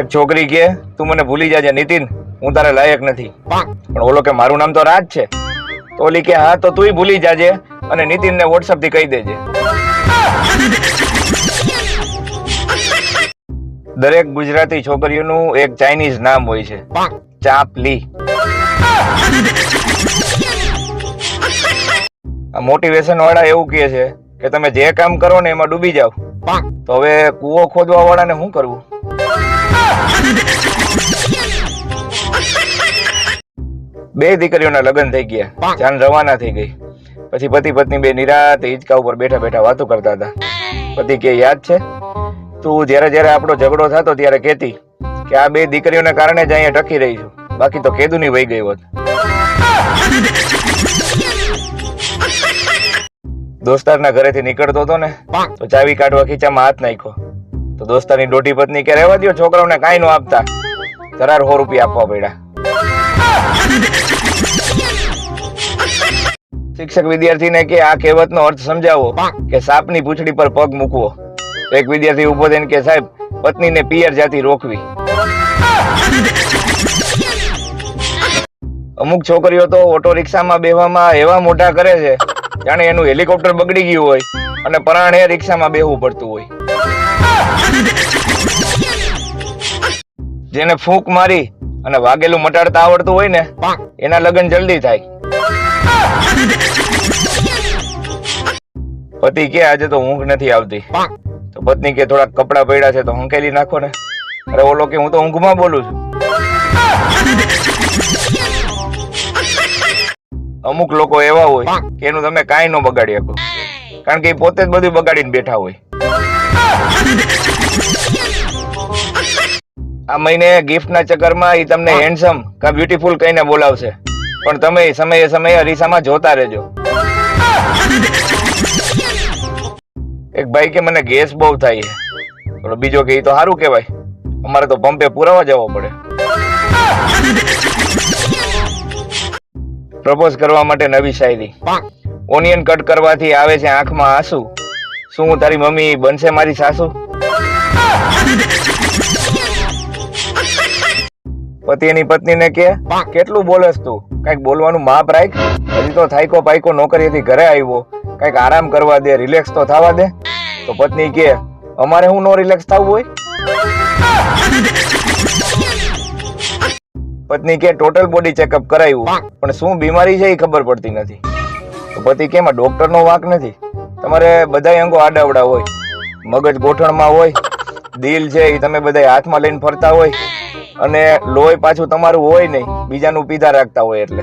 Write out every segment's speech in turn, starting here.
એક છોકરી કે તું મને ભૂલી જાજે નીતિન હું તારે લાયક નથી. પણ ઓલો કે મારું નામ તો રાજ છે. તો ઓલી કે હા તો તુંય ભૂલી જાજે અને નીતિનને વોટ્સઅપથી કહી દેજે. દરેક ગુજરાતી છોકરીઓનું એક ચાઇનીઝ નામ હોય છે. ચાપલી આ મોટિવેશન વાળા એવું કહે છે કે તમે જે કામ કરો ને એમાં ડૂબી જાઓ. તો હવે કૂવો ખોદવા વાળાને શું કરવું? બે દીકરીઓના લગ્ન થઈ ગયા. જાન રવાના થઈ ગઈ. પછી પતિ પત્ની બે નિરાતે હિંચકા ઉપર બેઠા બેઠા વાતો કરતા હતા. પતિ કે યાદ છે? તું જ્યારે જ્યારે આપણો ઝઘડો થતો ત્યારે કહેતી કે આ બે દીકરીઓના કારણે જ અહીંયા ટકી રહી છું. બાકી તો કેદુની વહી ગઈ હોત. દોસ્તારના ઘરેથી નીકળતો હતો ને તો ચાવી કાઢવા ખીચામાં હાથ નાખ્યો. તો દોસ્તારની ડોટી પત્ની કે રહેવા દો છોકરાઓને કાંઈ નો આપતા. ધરાર સો રૂપિયા આપવા પડ્યા. શિક્ષક વિદ્યાર્થીને કે આ કહેવતનો અર્થ સમજાવો કે સાપની પૂંછડી પર પગ મૂકવો. એક વિદ્યાર્થી ઊભો થઈને કે સાહેબ, પત્નીને પિયર જાતિ રોકવી. અમુક છોકરીઓ તો ઓટો રિક્ષામાં બેહવામાં એવા મોટા કરે છે, જાણે એનું હેલિકોપ્ટર બગડી ગયું હોય અને પરાણે રિક્ષામાં બેહવું પડતું હોય. જેને ફૂંક મારી અને વાગેલું મટાડતા આવડતું હોય ને, એના લગ્ન જલ્દી થાય. પતિ કે, આજે તો ઊંઘ નથી આવતી. તો પત્ની કે, થોડાક કપડા પડ્યા છે તો હંકેલી નાખો ને. અરે, ઓલો કે, હું તો ઊંઘમાં બોલું છું. અમુક લોકો એવા હોય કે એનું તમે કાંઈ ન બગાડી શકો. કારણ કે એ પોતે જ બધું બગાડીને બેઠા હોય. આ મહિને ગિફ્ટના ચક્કરમાં એ તમને હેન્ડસમ કા બ્યુટીફુલ કહીને બોલાવશે. પણ તમે સમયે સમયે અરીસામાં જોતા રહેજો. એક ભાઈ કે મને ગેસ બહુ થાય છે. બીજો કે તો સારું કહેવાય. અમારે તો પંપે પુરાવા જવો પડે. પ્રપોઝ કરવા માટે નવી શાયરી. ઓનિયન કટ કરવાથી આવે છે આંખમાં આંસુ. શું તારી મમ્મી બનશે મારી સાસુ? પતિ એની પત્નીને કે, કેટલું બોલેસ તું? કંઈક બોલવાનું માપ રાખ. હજી તો થાયકો પાયકો નોકરીએથી ઘરે આવ્યો. કંઈક આરામ કરવા દે, રિલેક્સ તો થવા દે. તો પત્ની કે, અમારે હું નો રિલેક્સ થવું હોય? પત્ની કે ટોટલ બોડી ચેકઅપ કરાવ્યું પણ શું બીમારી છે એ ખબર પડતી નથી. તો પતિ કે, એમાં ડોક્ટરનો વાંક નથી. તમારે બધા અંગો આડાવડા હોય. મગજ ગોઠણમાં હોય. દિલ છે એ તમે બધા હાથમાં લઈને ફરતા હોય અને લોહી પાછું તમારું હોય નહીં, બીજાનું પીધા રાખતા હોય એટલે.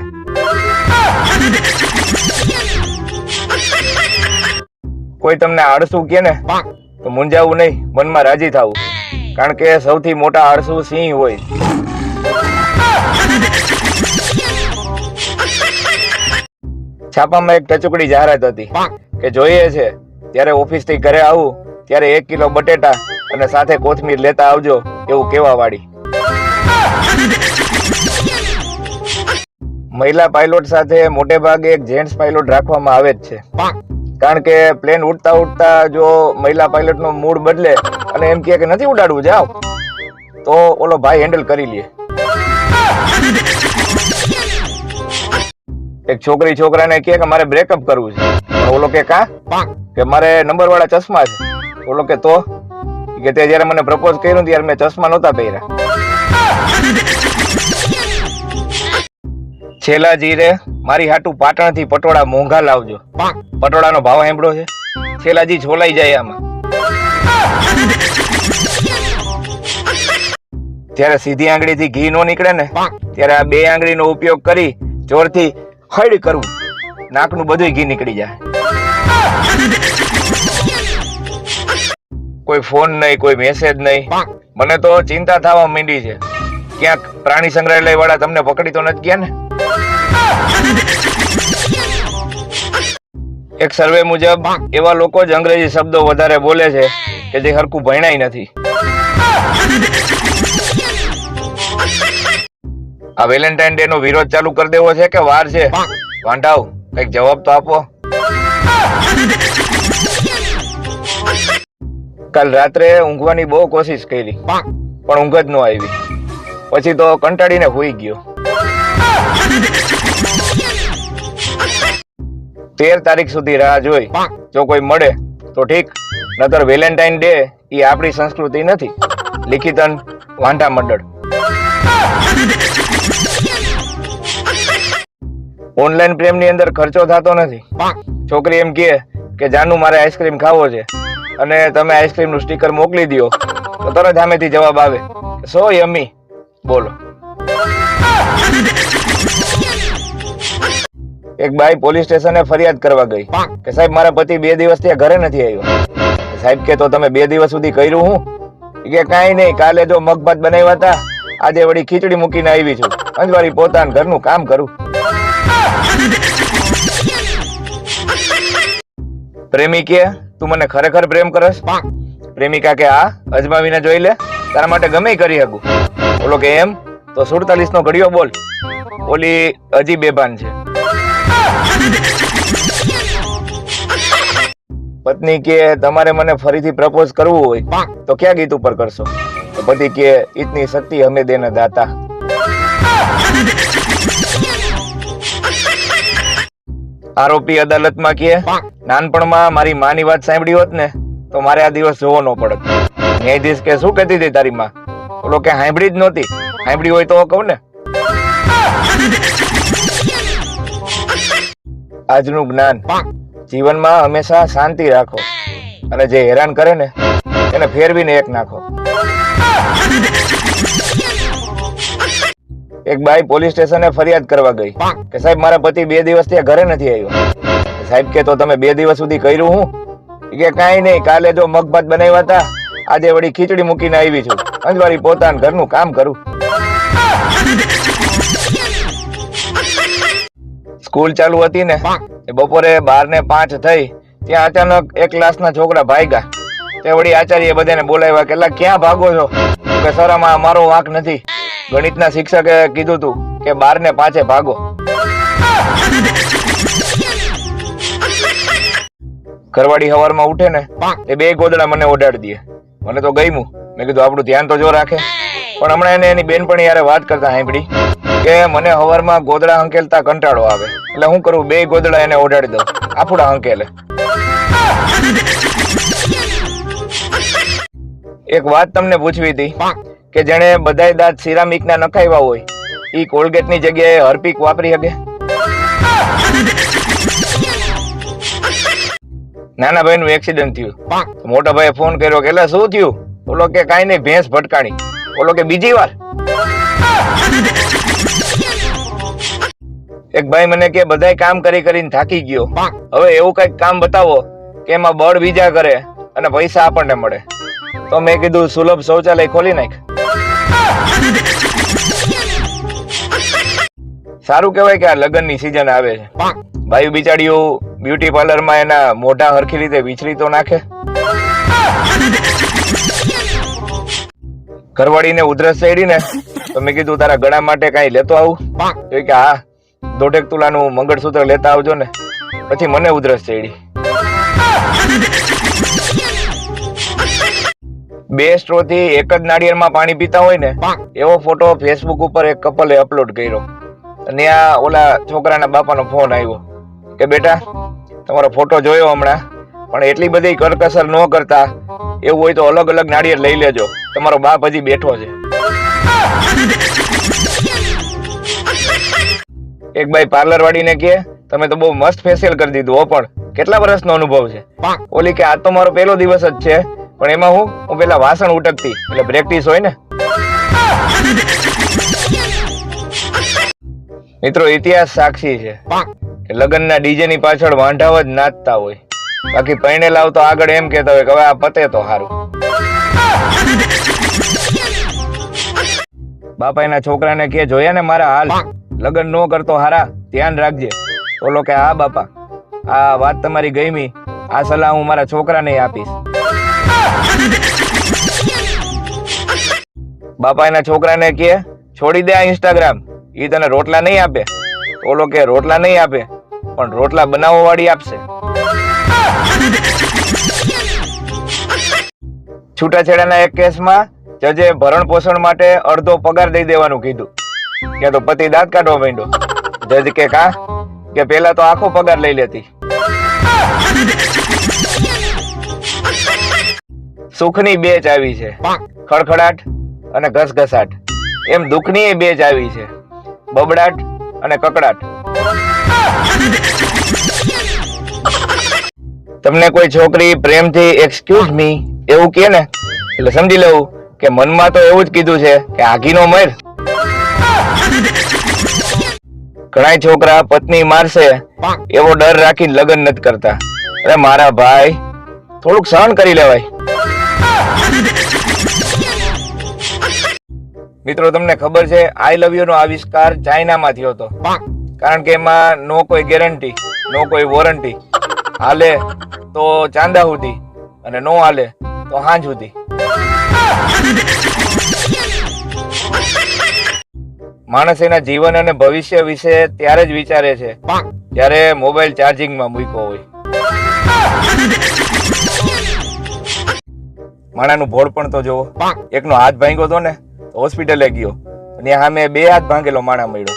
કોઈ તમને આળસુ કે ને, તો મૂંઝાવું નહીં, મનમાં રાજી થવું. કારણ કે સૌથી મોટા આળસુ સિંહ હોય. છાપામાં એક ટચુકડી જાહેરાત હતી કે જોઈએ છે, ત્યારે ઓફિસથી ઘરે આવું, ત્યારે એક કિલો બટેટા અને સાથે કોથમીર લેતા આવજો એવું કેવા વાળી મહિલા પાયલોટ સાથે મોટે ભાગે એક જેન્ટ્સ પાયલોટ રાખવામાં આવે જ છે. કારણ કે પ્લેન ઉડતા ઉડતા જો મહિલા પાયલોટ નો મૂડ બદલે અને એમ કહે કે નથી ઉડાડવું, જાઓ. તો ઓલો ભાઈ હેન્ડલ કરી લે. એક છોકરી છોકરાને કહે કે મારે બ્રેકઅપ કરવું છે. ઓલો કે કા? કે, મારે નંબર વાળા ચશ્મા છે. ઓલો કે તો? કે તે જયારે મને પ્રપોઝ કર્યું ત્યારે મેં ચશ્મા નહોતા પહેર્યા. છેલ્લા જીરે મારી હાટુ પાટણથી પટોળા મોંઘા લાવજો. પટોળા નો ભાવ સાંભળો છે? છેલાજી છોલાઈ જાય આમાં. ત્યારે સીધી આંગળી થી ઘી નો નીકળે ને, ત્યારે આ બે આંગળી નો ઉપયોગ કરી જોરથી હળ કરવું નાકનું બધું ઘી નીકળી જાય. કોઈ ફોન નહીં કોઈ મેસેજ નહીં. મને તો ચિંતા થવા માંડી છે. ક્યાંક પ્રાણી સંગ્રહાલય વાળા તમને પકડી તો નથી ગયા ને? એક સર્વે મુજબ એવા લોકો જ અંગ્રેજી શબ્દો વધારે બોલે છે કે જે હરખું ભણાય નથી. આ વેલેન્ટાઇન ડે નો વિરોધ ચાલુ કરી દેવો છે કે વાર છે? વાંઢાવ કંઈક જવાબ તો આપો. કાલ રાત્રે ઊંઘવાની બહુ કોશિશ કરી. પણ ઊંઘ જ ન આવી. પછી તો કંટાળીને હોઈ ગયો. તેર તારીખ સુધી રાહ જોઈ. જો કોઈ મળે તો ઠીક. નતર વેલેન્ટાઇન ડે એ આપણી સંસ્કૃતિ નથી. લિખિતન વાંઢા મંડળ. ઓનલાઈન પ્રેમની અંદર ખર્ચો થતો નથી. છોકરી એમ કહે કે જાનુ મારે આઈસ્ક્રીમ ખાવો છે. અને તમે આઈસ્ક્રીમનું સ્ટીકર મોકલી દો તો તરત સામેથી જવાબ આવે. સો યમી બોલો. એક બાઈ પોલીસ સ્ટેશને ફરિયાદ કરવા ગઈ. કે સાહેબ, મારા પતિ બે દિવસ ત્યાં ઘરે નથી આવ્યો. સાહેબ કે, તો તમે બે દિવસ સુધી કર્યું હું? કે, કાંઈ નહીં, કાલે જો મગ ભાત બનાવ્યા હતા, આજે વળી ખીચડી મૂકીને આવી છું. અંજવારી પોતાનું ઘરનું કામ કરું. પ્રેમી કે તું મને ખરેખર પ્રેમ કરસ? પ્રેમિકા કે આ, અજમાવીને જોઈ લે. તારા માટે ગમે કરી શકું. બોલો કે એમ, તો સુડતાલીસ નો ઘડિયો બોલ. ઓલી હજી બેભાન છે. પત્ની કે, તમારે મને ફરીથી પ્રપોઝ કરવું હોય, તો ક્યાં ગીત ઉપર કરશો? પતિ કે ઇતની શક્તિ હમે દેના દાતા. આરોપી અદાલતમાં કે નાનપણમાં મારી માની વાત સાંભળી હોત ને, તો મારે આ દિવસ જોવો ન પડત ન્યાયાધીશ કે શું કહેતી હતી તારી માં? બોલો કે સાંભળી જ નહોતી. સાંભળી હોય તો કહું ને? આજનું જ્ઞાન જીવનમાં હંમેશા શાંતિ રાખો અને જે હેરાન કરે ને, એને ફેરવીને એક નાખો. એક બાઈ પોલીસ સ્ટેશને ફરિયાદ કરવા ગઈ કે સાહેબ, મારા પતિ બે દિવસ ત્યાં ઘરે નથી આવ્યો. સાહેબ કે તો તમે બે દિવસ સુધી કર્યું હું? કે કાંઈ નહીં, કાલે જો મગભાત બનાવ્યા હતા, આજે વળી ખીચડી મૂકીને આવી છું. અંજવારી પોતાનું ઘરનું કામ કરું. સ્કૂલ ચાલુ હતી ને બપોરે બાર ને પાંચ થઈ, ત્યાં અચાનક એક ક્લાસના છોકરા ભાગ્યા. તે વળી આચાર્ય બધાને બોલાવ્યા કે ક્યાં ભાગો છો? કે સર આમાં અમારો વાંક નથી. ગણિતના શિક્ષકે કીધું તું કે બાર ને પાંચે ભાગો. ઘરવાળી હવારમાં ઉઠે ને એ બે ગોદડા મને ઓઢાડી દે. મને તો ગઈમું મેં કીધું આપણું ધ્યાન તો જો રાખે. પણ હમણાં એને એની બેન પણ યારે વાત કરતા સાંભળી કે મને હવારમાં ગોદડા હંકેલતા કંટાળો આવે. એટલે હું કરું બે ગોદડા એને ઓઢાડી દઉં. આફુડા હંકેલે. એક વાત તમને પૂછવી હતી કે જેણે બધાય દાંત સિરામિક ના નખાવ્યા હોય ઈ કોલગેટની જગ્યાએ હર્પિક વાપરી શકે? નાના ભાઈ નું એક્સિડન્ટ થયું મોટા ભાઈએ ફોન કર્યો કે શું થયું? બોલો કે કઈ નહીં ભેંસ ભટકાણી. બોલો કે બીજી વાર. એક ભાઈ મને કે બધાય કામ કરી કરીને થાકી ગયો. હવે એવું કંઈક કામ બતાવો કે એમાં બળ બીજા કરે અને પૈસા આપણને મળે. તો મેં કીધું સુલભ શૌચાલય ખોલી નાખ. સારું કહેવાય કે આ લગ્નની સિઝન આવે છે. ભાઈ બિચારીઓ બ્યુટી પાર્લરમાં એના મોઢા હરખી રીતે વિચરી તો નાખે? ઘરવાળીને ઉધરસ ચડી ને, તો મેં કીધું તારા ગળા માટે કાંઈ લેતો આવું. કે, હા, દોઢેક તુલાનું મંગળસૂત્ર લેતા આવજો ને. પછી મને ઉધરસ ચડી બે સ્ટ્રો થી એક જ નાળિયેરમાં પાણી પીતા હોય ને, એવો ફોટો ફેસબુક ઉપર એક કપલે અપલોડ કર્યો. અને આ ઓલા છોકરાના બાપાનો ફોન આવ્યો. કે બેટા, તમારો ફોટો જોયો હમણાં? પણ એટલી બધી કરકસર ન કરતા. એવું હોય તો અલગ અલગ નાળિયેર લઈ લેજો. તમારો બાપ હજી બેઠો છે. એક ભાઈ પાર્લર વાળીને કે તમે તો બહુ મસ્ત ફેશિયલ કરી દીધું હો પણ. કેટલા વર્ષનો અનુભવ છે? ઓલી કે, આ તો મારો પહેલો દિવસ જ છે. પણ એમાં હું હું પેલા વાસણ ઉટકતી, એટલે પ્રેક્ટિસ હોય ને. મિત્રો, ઇતિહાસ સાક્ષી છે. લગ્નના ડીજે ની પાછળ વાંઢાવ જ નાચતા હોય. બાકી પૈણે લાવતો આગળ એમ કહેતા હોય કે હવે આ પતે તો સારું બાપા એના છોકરાને કે, જોયા ને મારા હાલ? લગ્ન નો કરતો હારા, ધ્યાન રાખજે. બોલો કે, હા, બાપા. આ વાત તમારી ગઈમી આ સલાહ હું મારા છોકરાને આપીશ. બાપા એના છોકરાને કે, છોડી દે આ ઇન્સ્ટાગ્રામ ઈ તને રોટલા નહીં આપે. ઓલો કે, રોટલા નહીં આપે. પણ રોટલા બનાવવા વાળી આપશે. છૂટાછેડાના એક કેસમાં જજે ભરણ પોષણ માટે અડધો પગાર દઈ દેવાનું કીધું. કે તો પતિ દાંત કાઢવા માંડ્યો. જજ કે કા? કે પેલા તો આખો પગાર લઈ લેતી. સુખની બેચ આવી છે. ખડખડાટ અને ઘસઘસાટ. એમ દુઃખની બેચ આવી છે. બબડાટ અને કકડાટ. તમને કોઈ છોકરી પ્રેમથી એક્સક્યુઝ મી એવું કહે ને, એટલે સમજી લેવું કે મનમાં તો એવું જ કીધું છે કે આગીનો મર. ઘણા છોકરા પત્ની મારશે, એવો ડર રાખીને લગ્ન નથી કરતા. અરે મારા ભાઈ, થોડુંક સહન કરી લેવાય. મિત્રો, તમને ખબર છે આઈ લવ યુ નો આવિષ્કાર ચાઇનામાં થયો હતો. કારણ કે એમાં નો કોઈ ગેરંટી નો કોઈ વોરંટી હાલે તો ચાંદા સુધી અને નો હાલે તો હાંજ સુધી. માણસ એના જીવન અને ભવિષ્ય વિશે ત્યારે જ વિચારે છે, જ્યારે મોબાઈલ ચાર્જિંગમાં મૂક્યો હોય. માણાનું ભોળ પણ તો જોવો. એકનો હાથ ભાંગ્યો હતો ને હોસ્પિટલે ગયો. અને સામે બે હાથ ભાંગેલો માણા મળ્યો.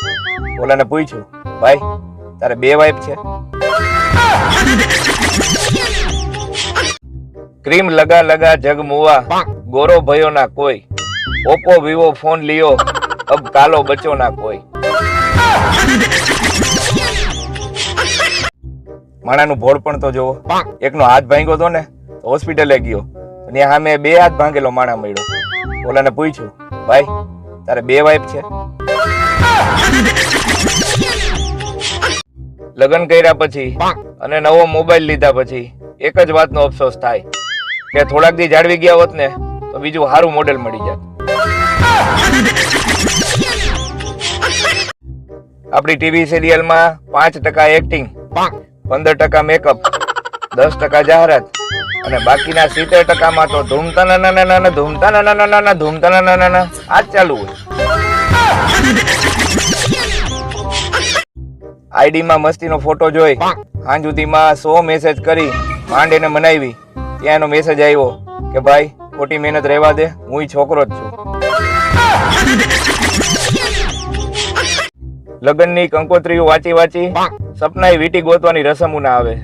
ઓલાને પૂછ્યું ભાઈ, તારે બે વાઈફ છે. ક્રીમ લગા લગા જગ મુવા, ગોરો ભયો ના કોઈ. ઓપ્પો, વિવો, ફોન લિયો, અબ કાલો બચો ના કોઈ. માણાનું ભોળ પણ તો જોવો. એકનો હાથ ભાંગ્યો તો ને હોસ્પિટલે ગયો. અને સામે બે હાથ ભાંગેલો માણા મળ્યો. ઓલાને પૂછ્યું, ભાઈ, તારે બે વાઈફ છે? લગ્ન કર્યા પછી અને નવો મોબાઈલ લીધા પછી એક જ વાતનો અફસોસ થાય કે થોડાક દી જાળવી ગયા હોત ને તો બીજું સારું મોડેલ મળી જાત આપણી ટીવી સિરિયલમાં પાંચ ટકા એક્ટિંગ પંદર ટકા મેકઅપ દસ ટકા જાહેરાત અને બાકીના સિત્તેર ટકામાં તો ધૂમતા ના ના ના ના ધૂમતા ના ના ના ના ધૂમતા ના ના ના ના આ જ ચાલુ હોય આઈડી માં મસ્તીનો ફોટો જોઈ સાંજ સુધીમાં સો મેસેજ કરી માંડ એને મનાવી. ત્યાં એનો મેસેજ આવ્યો કે ભાઈ ખોટી મહેનત રહેવા દે હું છોકરો જ છું. લગ્નની કંકોત્રીઓ વાંચી વાંચી સપનાએ વીટી ગોતવાની રસમો ના આવે.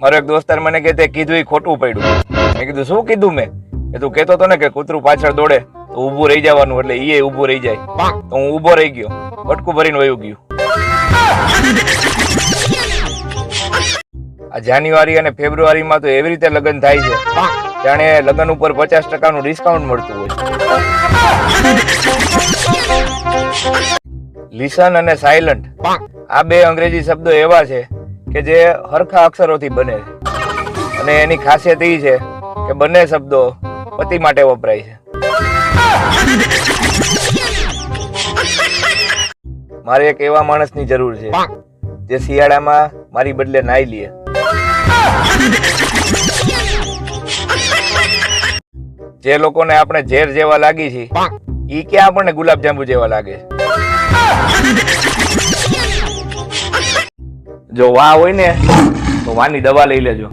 મારો એક દોસ્તાર મને કે તે કીધું ખોટું પડ્યું. મેં કીધું શું કીધું મેં? એ તું કહેતો હતો ને કે કૂતરું પાછળ દોડે. તો ઊભું રહી જવાનું એટલે એ ઊભું રહી જાય. તો હું ઊભો રહી ગયો. બટકું ભરીને વયું ગયું. આ જાન્યુઆરી અને ફેબ્રુઆરીમાં તો એવી રીતે લગ્ન થાય છે જાણે લગ્ન ઉપર પચાસ ટકાનું ડિસ્કાઉન્ટ મળતું હોય. લિસન અને સાયલન્ટ. આ બે અંગ્રેજી શબ્દો એવા છે કે જે હરખા અક્ષરોથી બને છે. અને એની ખાસિયત એ છે કે બંને શબ્દો પતિ માટે વપરાય છે. મારે એક એવા માણસની જરૂર છે જે શિયાળામાં મારી બદલે નાઈ લે. જે લોકોને આપણે ઝેર જેવા લાગી છે ઈ ક્યાં આપણને ગુલાબજાંબુ જેવા લાગે? જો વા હોય ને તો વાની દવા લઈ લેજો.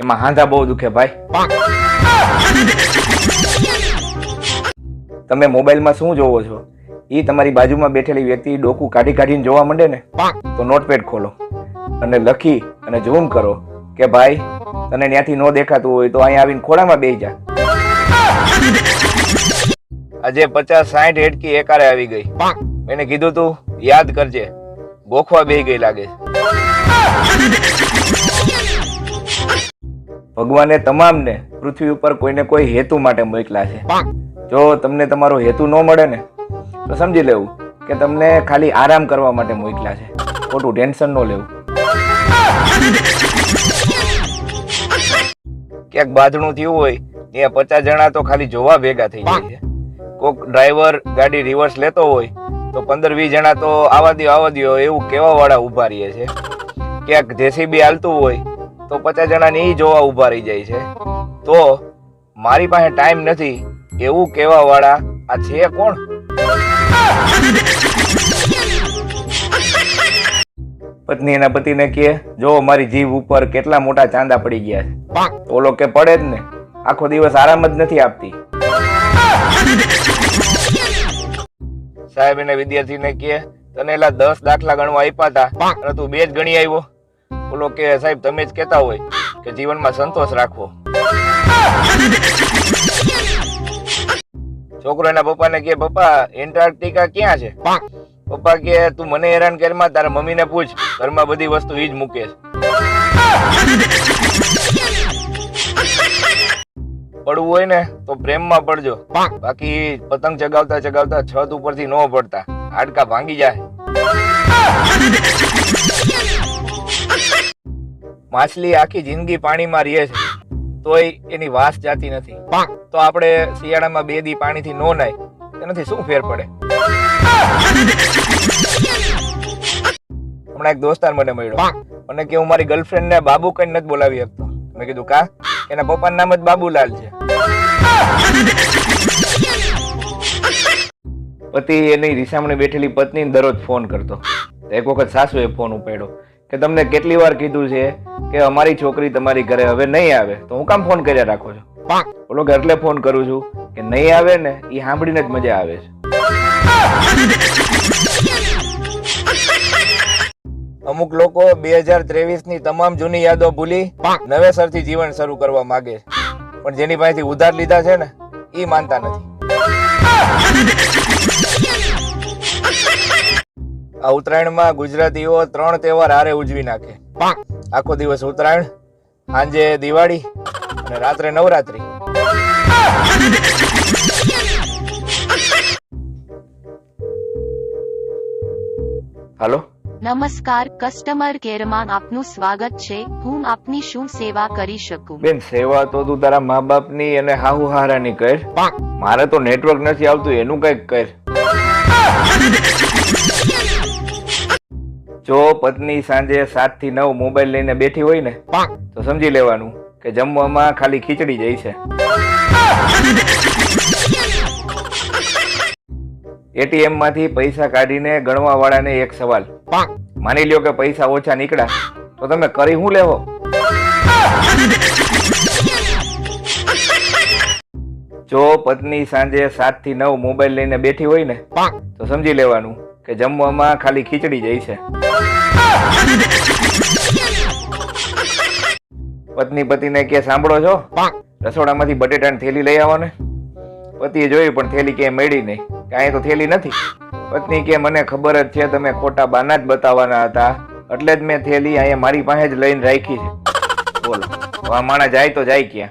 એમાં હાંધા બહુ દુખે ભાઈ. તમે મોબાઈલમાં શું જોવો છો? એ તમારી બાજુમાં બેઠેલી વ્યક્તિ ડોકું કાઢી કાઢીને જોવા માંડે ને તો નોટપેડ ખોલો અને લખી અને ઝૂમ કરો કે ભાઈ તને ત્યાંથી ન દેખાતું હોય તો અહીંયા આવીને ખોડામાં બેસી જા. આજે પચાસ સાઠ હેડકી એકારે આવી ગઈ. એને કીધું તું યાદ કરજે ગોખવા બેહી ગઈ લાગે. ભગવાને તમામને પૃથ્વી ઉપર કોઈને કોઈ હેતુ માટે મોકલા છે. જો તમને તમારો હેતુ ન મળે ને, તો સમજી લેવું કે તમને ખાલી આરામ કરવા માટે મોકલ્યા છે. ખોટું ટેન્શન ન લેવું. ક્યાંક બાજણું થયું હોય, ત્યાં પચાસ જણા તો ખાલી જોવા ભેગા થઈ જાય છે. કોક ડ્રાઈવર ગાડી રિવર્સ લેતો હોય, તો પંદર વીસ જણા તો આવા દો આવા દો એવું કેવા વાળા ઊભા રહીએ છે. ક્યાંક જેસીબી હાલતું હોય, તો પચાસ જણાને એ જોવા ઊભા રહી જાય છે. તો મારી પાસે ટાઈમ નથી એવું કેવા વાળા આ છે કોણ? પત્ની એના પતિને કહે, જો મારી જીભ ઉપર કેટલા મોટા ચાંદા પડી ગયા છે. ઓલો કે, પડે જ ને. આખો દિવસ આરામ જ નથી આપતી. સાહેબ એને વિદ્યાર્થીને કહે, તને એલા દસ દાખલા ગણવા આપ્યા હતા અને તું બે જ ગણી આવ્યો. ઓલો કે, સાહેબ, તમે જ કહેતા હોય કે જીવનમાં સંતોષ રાખવો. છોકરો એના પપ્પાને કે પપ્પા એન્ટાર્કટિકા ક્યાં છે? પપ્પા કે તું મને હેરાન કરમાં તારા મમ્મીને પૂછ. ઘરમાં બધી વસ્તુ ઈ જ મૂકે છે. પડવું હોય ને તો પ્રેમમાં પડજો. બાકી પતંગ ચગાવતા ચગાવતા છત ઉપરથી ન પડતા. હાડકા ભાંગી જાય. માછલી આખી જિંદગી પાણીમાં રહે છે. તોય એની વાસ જાતી નથી. તો આપણે શિયાળામાં બે દી પાણીથી નો નાય. એનાથી શું ફેર પડે? હમણાં એક દોસ્તાર મને મળ્યો. મને કે હું મારી ગર્લફ્રેન્ડ ને બાબુ કઈ નથી બોલાવી શકતો. મેં કીધું કા? એના પપ્પાનું નામ જ બાબુલાલ છે. પતિ એની રીસામણે બેઠેલી પત્ની દરરોજ ફોન કરતો. એક વખત સાસુએ ફોન ઉપાડ્યો. કે તમને કેટલી વાર કીધું છે કે અમારી છોકરી તમારી ઘરે હવે નહીં આવે, તો હું કામ ફોન કર્યા રાખો છો? બોલો કે એટલે ફોન કરું છું કે નહીં આવે ને એ સાંભળીને જ મજા આવે છે. અમુક લોકો બે હજાર ત્રેવીસની તમામ જૂની યાદો ભૂલી નવેસરથી જીવન શરૂ કરવા માંગે છે. પણ જેની પાસેથી ઉધાર લીધા છે ને એ માનતા નથી. આ ઉત્તરાયણમાં ગુજરાતીઓ ત્રણ તહેવાર હારે ઉજવી નાખે. આખો દિવસ ઉત્તરાયણ સાંજે દિવાળી અને રાત્રે નવરાત્રી. હાલો? નમસ્કાર કસ્ટમર કેરમાં આપનું સ્વાગત છે. હું આપની શું સેવા કરી શકું? બેન સેવા તો તું તારા મા બાપની અને હાહુ હારાની કર મારે તો નેટવર્ક નથી આવતું એનું કંઈક કર. જો પત્ની સાંજે સાતથી નવ મોબાઈલ લઈને બેઠી હોય ને તો સમજી લેવાનું કે જમવામાં ખાલી ખીચડી જાય છે. એટીએમમાંથી પૈસા કાઢીને ગણવા વાળાને એક સવાલ. માની લ્યો કે પૈસા ઓછા નીકળ્યા તો તમે કરી શું લેવો? જો પત્ની સાંજે સાતથી નવ મોબાઈલ લઈને બેઠી હોય ને તો સમજી લેવાનું કે જમવામાં ખાલી ખીચડી જાય છે. પત્ની પતિને કે સાંભળો છો? રસોડામાંથી બટેટાની થેલી લઈ આવો ને પતિએ જોયું પણ થેલી ક્યાંય મળી નહીં. કાંઈ તો થેલી નથી. પત્ની કે, મને ખબર જ છે, તમે ખોટા બાના જ બતાવવાના હતા. એટલે જ મેં થેલી અહીંયા મારી પાસે જ લઈને રાખી છે. બોલો આ માણસ જાય તો જાય ક્યાં?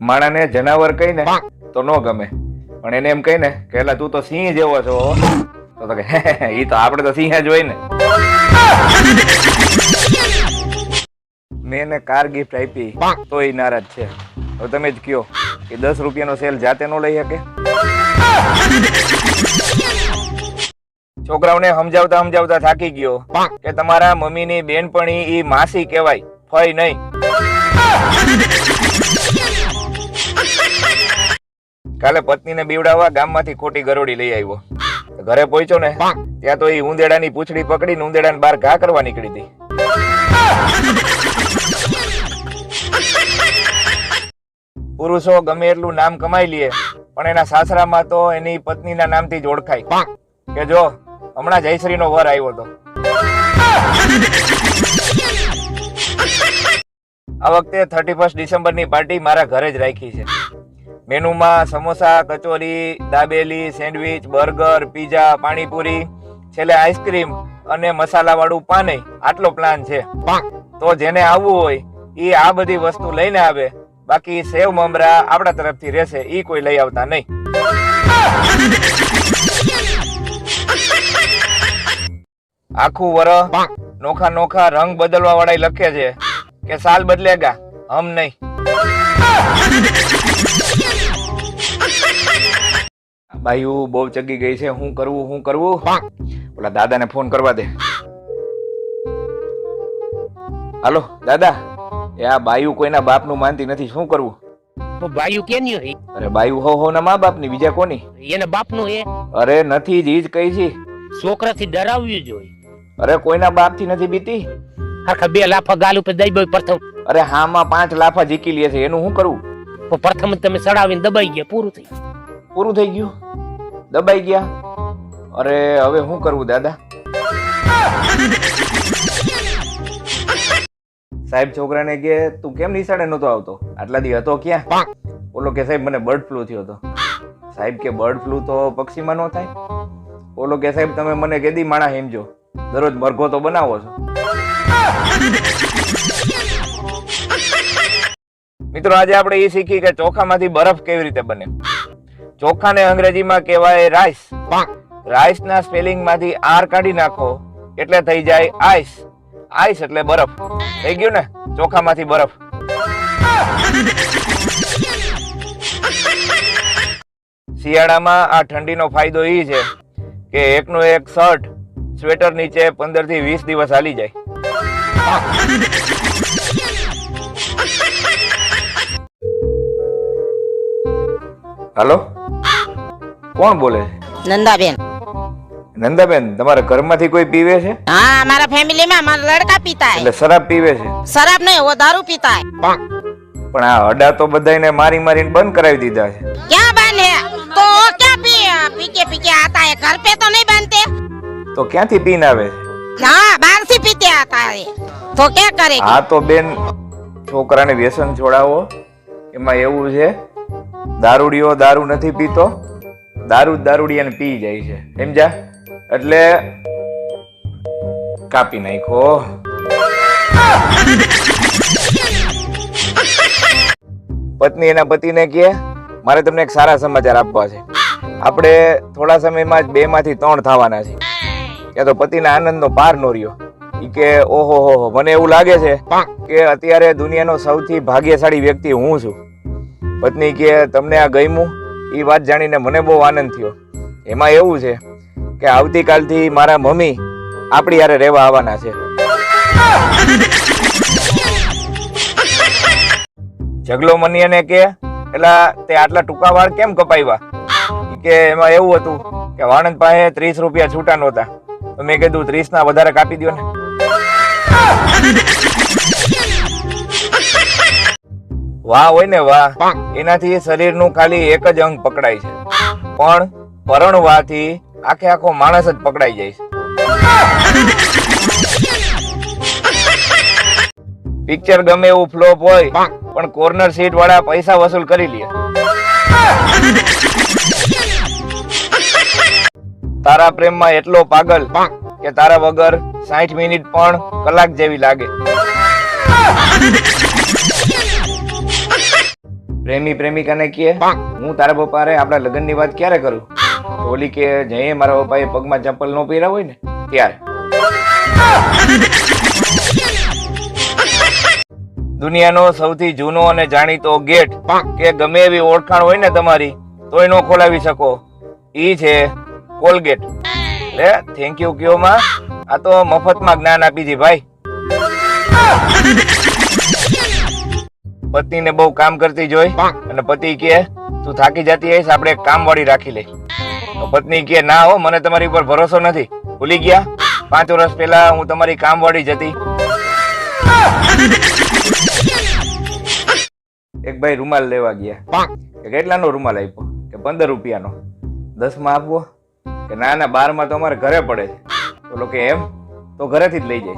માણાને જનાવર કહીને તો ન ગમે. પણ એને એમ કહીને કે એલા તું તો સિંહ જેવો છો. તો કે એ તો આપણે તો સિંહ જ હોય ને મેં એને કાર ગિફ્ટ આપી, તો એ નારાજ છે. હવે તમે જ કયો કે દસ રૂપિયાનો સેલ જાતે નો લઈ શકે? છોકરાઓને સમજાવતા સમજાવતા થાકી ગયો કે તમારા મમ્મીની બેનપણી એ માસી કહેવાય, ફઈ નહીં. કાલે પત્નીને બીવડાવવા ગામમાંથી ખોટી ગરોડી લઈ આવ્યો. ઘરે પહોંચ્યો ને, ત્યાં તો એ ઉંદેડાની પૂછડી પકડીને ઉંદેડાને બહાર ઘા કરવા નીકળી હતી પુરુષો ગમે એટલું નામ કમાઈ લે, પણ એના સાસરામાં તો એની પત્નીના નામથી જ ઓળખાય. કે જો, હમણાં જયશ્રીનો વર આવ્યો હતો આ વખતે થર્ટી ફર્સ્ટ ડિસેમ્બરની પાર્ટી મારા ઘરે જ રાખી છે. મેનુમાં samosa kachori dabeli sandwich burger pizza panipuri છેલ્લે આઈસ્ક્રીમ અને મસાલાવાળું પાને આટલો પ્લાન છે. તો જેને આવવું હોય એ આ બધી વસ્તુ લઈને આવે. બાકી સેવ મમરા આપણા તરફથી રહેશે એ કોઈ લઈ આવતા નહીં. આખું વર નોખા નોખા રંગ બદલવા વાળા લખે છે કે સાલ બદલેગા હમ નહીં. બાયું બહુ ચગી ગઈ છે શું કરવું શું કરવું? ઓલા દાદાને ફોન કરવા દે. હાલો દાદા એ આ બાયુ કોઈના બાપનું માનતી નથી શું કરવું? બાયુ કેની હોય? અરે બાયુ હો હો ના મા બાપની બીજા કોની? એને બાપનું એ? અરે નથી જ ઈ જ કઈ છી. ડરાવ્યું ડરાવવી જોઈ અરે કોઈના બાપથી નથી બીતી? આખા બે લાફા ગાલ ઉપર દઈ બોય પ્રથમ. અરે હામાં પાંચ લાફા જીકી લે છે એનું શું કરવું પ્રથમ તમે સડાવીને દબાઈ ગયા પૂરું થઈ પૂરું થઈ ગયું? દબાઈ ગયા? અરે, હવે શું કરવું, દાદા? સાહેબ, છોકરાને કે, તું કેમ નિશાળે નતો આવતો? આટલા દી હતો ક્યાં? ઓલો કે, સાહેબ, મને બર્ડ ફ્લૂ થયો હતો. સાહેબ કે, બર્ડ ફ્લુ તો પક્ષીમાં ન થાય? ઓલો કે, સાહેબ, તમે મને કેદી માણા હેમજો. દરરોજ મરઘો તો બનાવો છો. મિત્રો, આજે આપણે એ શીખી કે ચોખામાંથી બરફ કેવી રીતે બને. ચોખાને અંગ્રેજીમાં કહેવાય રાઈસ. રાઈસના સ્પેલિંગમાંથી સ્પેલિંગ આર કાઢી નાખો એટલે થઈ જાય આઈસ. આઈસ એટલે બરફ. થઈ ગયું ને? ચોખામાંથી બરફ. શિયાળામાં આ ઠંડીનો ફાયદો એ છે કે એકનો એક શર્ટ સ્વેટર નીચે પંદરથી વીસ દિવસ હાલી જાય. હાલો? કોણ બોલે? નંદાબેન. નંદાબેન તમારા ઘરમાંથી કોઈ પીવે છે? હા મારા ફેમિલીમાં મારા લડકા પીતા એટલે શરાબ પીવે છે? શરાબ નહીં ઓ દારૂ પીતા પણ આ અડા તો બધાને મારી મારીને બંધ કરાવી દીધા છે. ક્યાં બંધ હે? તો ક્યાં પી પીકે પીકે આતા હે ઘર પે તો નહીં બનતે તો. ક્યાંથી પીન આવે છે? ના બહારથી પીતે આતા હે તો કે કરે? આ તો બેન છોકરાને વ્યસન છોડાવો. એમાં એવું છે દારૂડિયો દારૂ નથી પીતો. દારૂ દારૂડી અને પી જાય છે. સમજ્યા એટલે કાપી નાખો. પત્ની એના પતિને કહે મારે તમને એક સારા સમાચાર આપવા છે. આપણે થોડા સમયમાં જ બે માંથી ત્રણ થવાના છે. ત્યાં તો પતિના આનંદનો પાર નો રહ્યો. કે ઓહો હો, મને એવું લાગે છે કે અત્યારે દુનિયાનો સૌથી ભાગ્યશાળી વ્યક્તિ હું છું. પત્ની કે તમને આ ગમ્યું? એ વાત જાણીને મને બહુ આનંદ થયો. એમાં એવું છે કે આવતીકાલથી મારા મમ્મી આપણી યારે રહેવા આવવાના છે. જગલો એને કે એટલા તે આટલા ટૂંકા વાળ કેમ કપાવ્યા કે એમાં એવું હતું કે વાણંદ પાસે ત્રીસ રૂપિયા છૂટા નહોતા. મેં કીધું ત્રીસ ના વધારે કાપી દો ને વાહ હોય ને વાહ એનાથી શરીરનું ખાલી એક જ અંગ પકડાય છે. પણ પરણવાથી આખે આખો માણસ જ પકડાઈ જાય છે. પિક્ચર ગમે એવું ફ્લોપ હોય પણ કોર્નર સીટ વાળા પૈસા વસૂલ કરી લે. તારા પ્રેમમાં એટલો પાગલ કે તારા વગર સાઠ મિનિટ પણ કલાક જેવી લાગે. પ્રેમી પ્રેમિકાને કહે હું તારા પપ્પા રે આપણા લગ્નની વાત ક્યારે કરું? તો ઓલી કે જઈએ મારા પપ્પાએ પગમાં ચંપલ નો પહેર્યા હોય ને ત્યારે. દુનિયાનો સૌથી જૂનો અને જાણીતો ગેટ કે ગમે એવી ઓળખાણ હોય ને તમારી તોય નો ખોલાવી શકો. ઈ છે કોલગેટ. લે થેન્ક યુ કયો માં. આ તો મફતમાં જ્ઞાન આપી દી ભાઈ. પત્નીને બહુ કામ કરતી જોઈ અને પતિ કે તું થાકી જતી હઈશ આપણે એક કામવાળી રાખી લે તો પત્ની કે ના હો મને તમારી ઉપર ભરોસો નથી. ભૂલી ગયા. પાંચ વર્ષ પહેલા હું તમારી કામવાળી જ હતી. એક ભાઈ રૂમાલ લેવા ગયા. કે કેટલાનો રૂમાલ આપ્યો? કે પંદર રૂપિયાનો. દસમાં આપવો? કે ના ના બારમાં તો અમારે ઘરે પડે છે. તો લોકો એમ તો ઘરેથી જ લઈ જાય